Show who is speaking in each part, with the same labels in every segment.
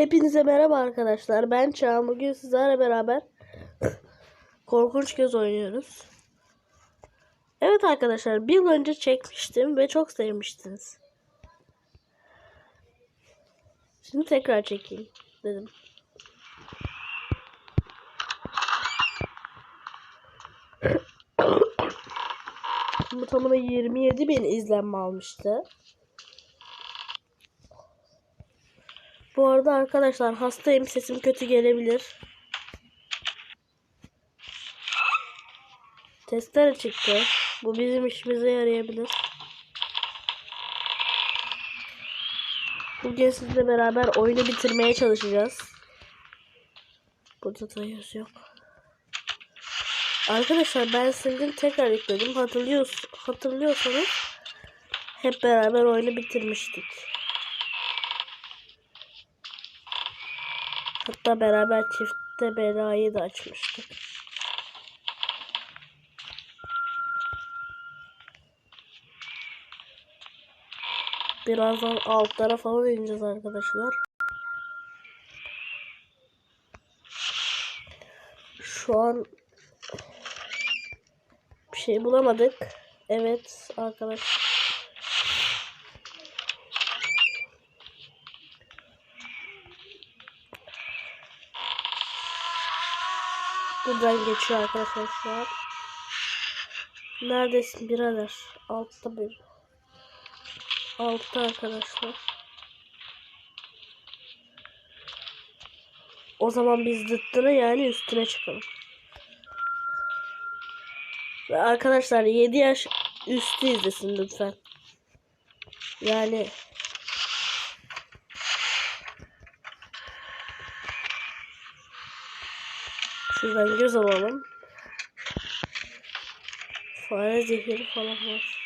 Speaker 1: Hepinize merhaba arkadaşlar. Ben Çağan. Bugün sizlerle beraber korkunç göz oynuyoruz. Evet arkadaşlar bir yıl önce çekmiştim ve çok sevmiştiniz. Şimdi tekrar çekeyim dedim. Bu tamına 27 bin izlenme almıştı. Bu arada arkadaşlar hastayım sesim kötü gelebilir. Testere çıktı. Bu bizim işimize yarayabilir. Bugün sizle beraber oyunu bitirmeye çalışacağız. Burada da yazı yok. Arkadaşlar ben sildim tekrar yükledim. Hatırlıyors hatırlıyorsanız hep beraber oyunu bitirmiştik. Hatta beraber çifte belayı da açmıştık. Birazdan altlara falan ineceğiz arkadaşlar. Şu an bir şey bulamadık. Evet arkadaşlar. Buradan geçiyor arkadaşlar şu an. Neredesin birader? Altta bir. Altta arkadaşlar. O zaman biz dıttını yani üstüne çıkalım. Ve arkadaşlar 7 yaş üstü izlesin lütfen. Yani Şuradan göz alalım. Fare zehiri falan var.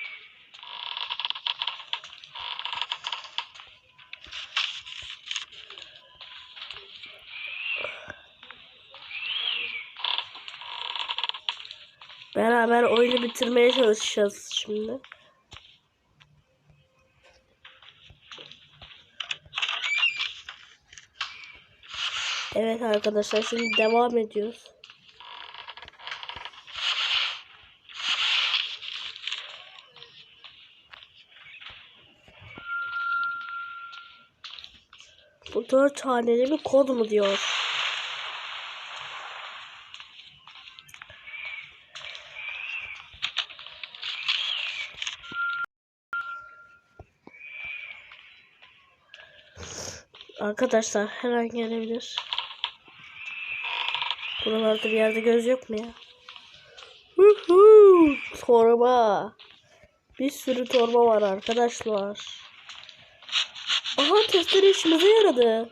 Speaker 1: Beraber oyunu bitirmeye çalışacağız şimdi. Evet arkadaşlar şimdi devam ediyoruz. Bu dört haneli bir kod mu diyor? Arkadaşlar her an gelebilir. Buralarda bir yerde göz yok mu ya? Huhu, torba. Bir sürü torba var arkadaşlar. Aha testleri işimize yaradı.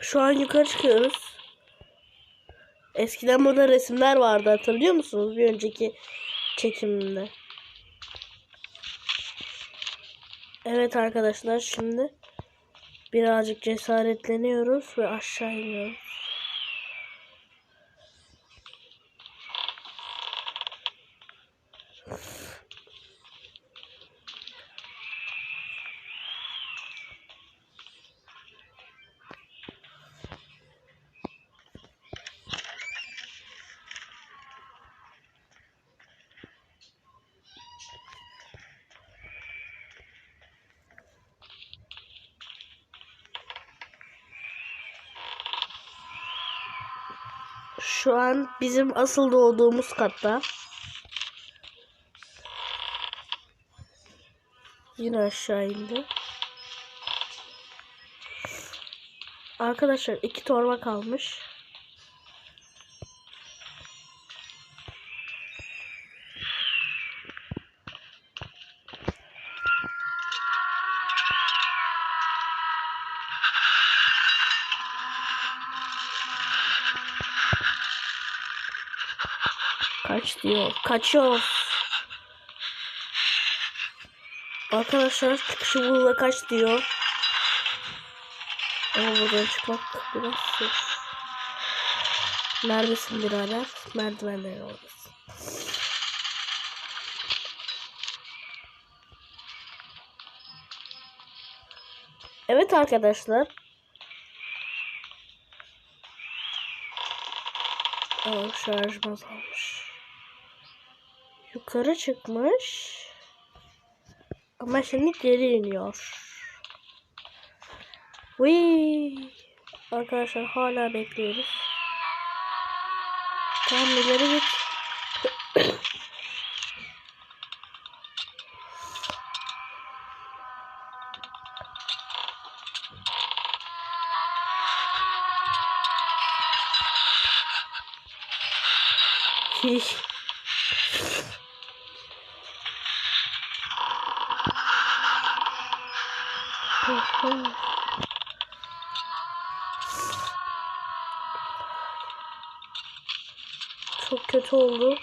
Speaker 1: Şu an yukarı çıkıyoruz. Eskiden burada resimler vardı hatırlıyor musunuz? Bir önceki çekiminde. Evet arkadaşlar şimdi birazcık cesaretleniyoruz ve aşağı iniyoruz. Şu an bizim asıl doğduğumuz katta. Yine aşağı indi. Arkadaşlar iki torba kalmış. Kaç diyor. Kaçıyor. Arkadaşlar çıkışı burada kaç diyor. Ama buradan çıkmak biraz zor. Neredesin birader? Merdivenlerin oradasın. Evet arkadaşlar. Aa, şarjım azalmış. Yukarı çıkmış. Ama şimdi geri iniyor. Wee. Arkadaşlar hala bekliyoruz. Tamam ileri git. Hiş. Çok kötü oldu.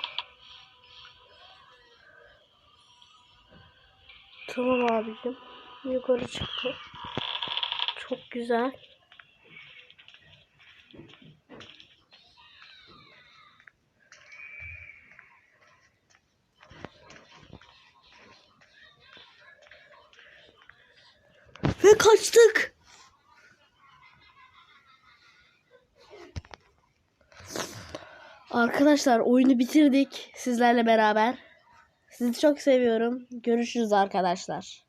Speaker 1: Tamam abicim. Yukarı çıktı. Çok güzel. Ve kaçtık. Arkadaşlar oyunu bitirdik sizlerle beraber. Sizi çok seviyorum. Görüşürüz arkadaşlar.